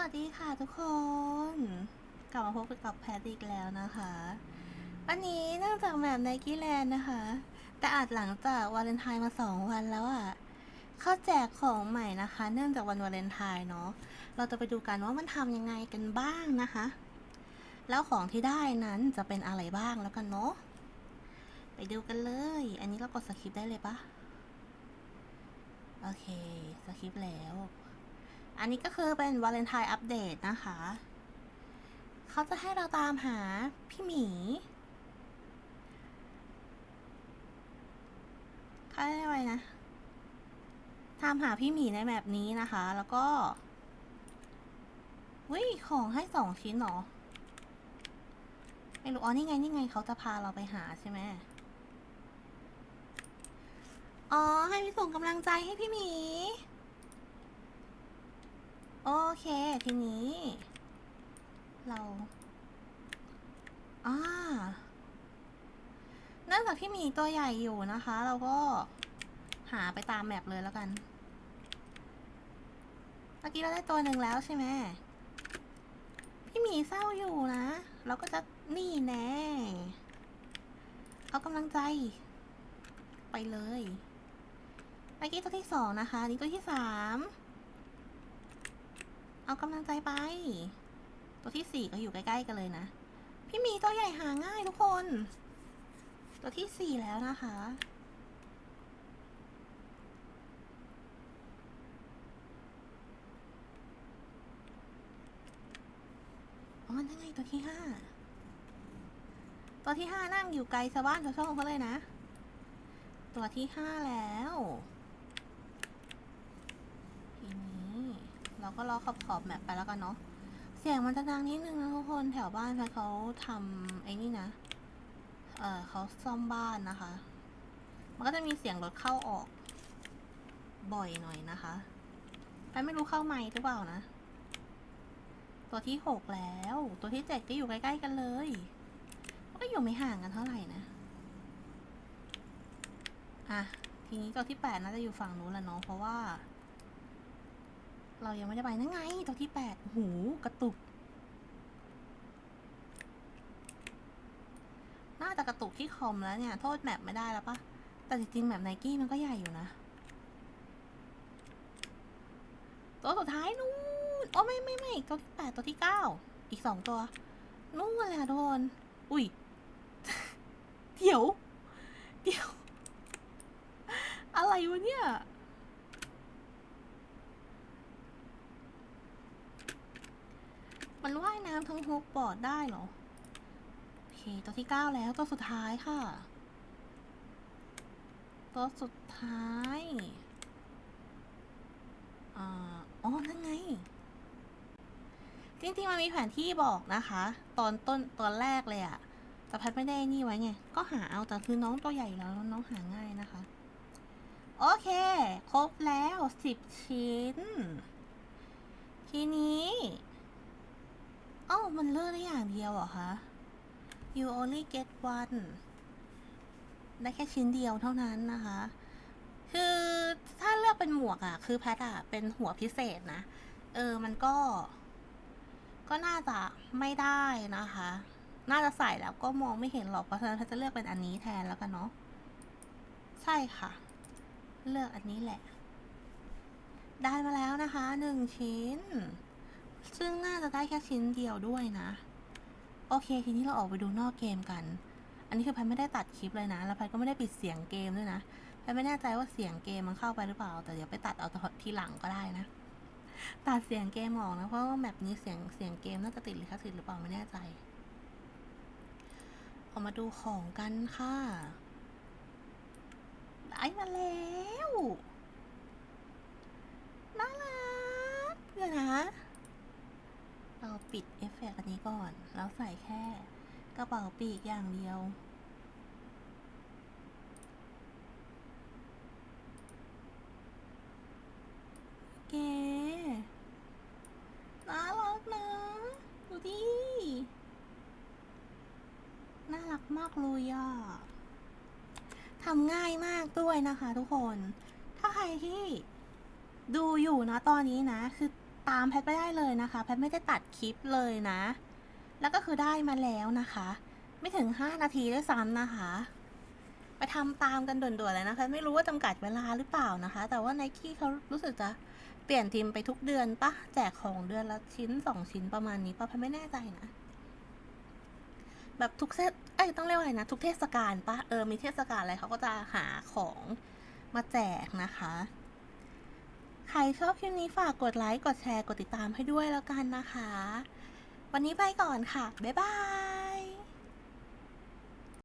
วัสดีค่ะทุกคน กลับมาพบกับแพทอีกแล้วนะคะ วันนี้เนื่องจากแบบไนกี้แลนด์นะคะ แต่อาจหลังจากวาเลนไทน์มาสองวันแล้วอะ่ะเขาแจกของใหม่นะคะ เนื่องจากวันวาเลนไทน์เนาะเราจะไปดูกันว่ามันทำยังไงกันบ้างนะคะ แล้วของที่ได้นั้นจะเป็นอะไรบ้างแล้วกันเนาะไปดูกันเลย อันนี้เรากดสคริปต์ได้เลยปะโอเคสคริปต์แล้ว อันนี้ก็คือเป็นวาเลนไทน์อัปเดตนะคะ เขาจะให้เราตามหาพี่หมีเขาได้ไว้นะ ตามหาพี่หมีในแบบนี้นะคะ แล้วก็วิของให้สองชิ้นเหรอ ไม่รู้ อ๋อ นี่ไง นี่ไง เขาจะพาเราไปหาใช่ไหม อ๋อ ให้พี่ส่งกำลังใจให้พี่หมี โอเค ทีนี้ เราอ่าเนื่องจากที่มีตัวใหญ่อยู่นะคะ เราก็หาไปตามแมปเลยแล้วกัน เมื่อกี้เราได้ตัวหนึ่งแล้วใช่ไหมพี่หมีเศร้าอยู่นะ เราก็จะนี่แน่ เอากำลังใจ ไปเลยเมื่อกี้ตัวที่สองนะคะ นี่ตัวที่สาม เอากำลังใจไป ตัวที่สี่ก็อยู่ใกล้ๆกันเลยนะ พี่มีตัวใหญ่หาง่ายทุกคน ตัวที่สี่แล้วนะคะ อ๋อนั่นไงตัวที่ห้า ตัวที่ห้านั่งอยู่ไกลชาวบ้านชาวช่องเขาเลยนะ ตัวที่ห้าแล้วทีนี้ เราก็รอขอบขอบแมปไปแล้วกันเนาะเสียงมันจะดังนิดนึงนะทุกคนแถวบ้านเขาทำไอ้นี่นะ เออเขาซ่อมบ้านนะคะ มันก็จะมีเสียงรถเข้าออก บ่อยหน่อยนะคะแพทไม่รู้เข้าไมค์หรือเปล่านะ ตัวที่หกแล้ว ตัวที่เจ็ดก็อยู่ใกล้ๆกันเลยก็อยู่ไม่ห่างกันเท่าไหร่นะ อะ ทีนี้ตัวที่แปดน่าจะอยู่ฝั่งนู้นแหละเนาะเพราะว่า เรายังไม่ได้ไปนั่นไงตัวที่แปดหูกระตุก น่าจะกระตุกที่คอมแล้วเนี่ย โทษแมปไม่ได้แล้วปะแต่จริงๆแมปไนกี้มันก็ใหญ่อยู่นะ ตัวสุดท้ายนู่นโอ้ไม่ไม่ไม่ตัวที่แปดตัวที่เก้าอีกสองตัว นู่นเลยค่ะทุกคนอุ้ยเดี๋ยว เดี๋ยว อะไรวะเนี่ย มันว่ายน้ำทั้งฮุกบอร์ดได้เหรอ โอเค ตัวที่เก้าแล้ว ตัวสุดท้ายค่ะ ตัวสุดท้ายอ๋อ นั่นไง จริงๆ มันมีแผนที่บอกนะคะ ตอนต้นตอนแรกเลยอะแต่พัดไม่ได้นี่ไว้ไง ก็หาเอา แต่คือน้องตัวใหญ่อยู่แล้วน้องหาง่ายนะคะ โอเค ครบแล้วสิบชิ้น ทีนี้ มันเลือกได้อย่างเดียวเหรอคะ you only get one ได้แค่ชิ้นเดียวเท่านั้นนะคะ คือถ้าเลือกเป็นหมวกอะคือแพทอะเป็นหัวพิเศษนะ เออ มันก็ ก็น่าจะไม่ได้นะคะ น่าจะใส่แล้วก็มองไม่เห็นหรอก เพราะฉะนั้นแพทจะเลือกเป็นอันนี้แทนแล้วกันเนาะ ใช่ค่ะ เลือกอันนี้แหละ ได้มาแล้วนะคะหนึ่งชิ้น ซึ่งน่าจะได้แค่ชิ้นเดียวด้วยนะ โอเค ทีนี้เราออกไปดูนอกเกมกัน อันนี้คือแพทไม่ได้ตัดคลิปเลยนะ แล้วแพทก็ไม่ได้ปิดเสียงเกมด้วยนะแพทไม่แน่ใจว่าเสียงเกมมันเข้าไปหรือเปล่า แต่เดี๋ยวไปตัดเอาทีหลังก็ได้นะ ตัดเสียงเกมออกนะ เพราะว่าแบบนี้เสียงเสียงเกมน่าจะติดลิขสิทธิ์หรือเปล่าไม่แน่ใจ ออกมาดูของกันค่ะ ได้มาแล้ว น่ารักเดี๋ยวนะ เราปิดเอฟเฟกต์อันนี้ก่อน แล้วใส่แค่กระเป๋าปีกอย่างเดียว เก๋น่ารักนะ ดูดิ น่ารักมากเลยอะทำง่ายมากด้วยนะคะทุกคน ถ้าใครที่ดูอยู่นะตอนนี้นะ คือตามแพทไปได้เลยนะคะ แพทไม่ได้ตัดคลิปเลยนะ แล้วก็คือได้มาแล้วนะคะ ไม่ถึง 5 นาทีด้วยซ้ำนะคะ ไปทำตามกันด่วนๆเลยนะคะ ไม่รู้ว่าจำกัดเวลาหรือเปล่านะคะ แต่ว่าไนกี้เขารู้สึกจะเปลี่ยนทีมไปทุกเดือนปะแจกของเดือนละชิ้นสองชิ้นประมาณนี้ปะแพทไม่แน่ใจนะแบบทุกเทศเอ้ยต้องเรียกว่าอะไรนะ ทุกเทศกาลปะเออ มีเทศกาลอะไรเขาก็จะหาของมาแจกนะคะ ใครชอบคลิปนี้ฝากกดไลค์ กดแชร์ กดติดตามให้ด้วยแล้วกันนะคะ วันนี้ไปก่อนค่ะ บ๊ายบาย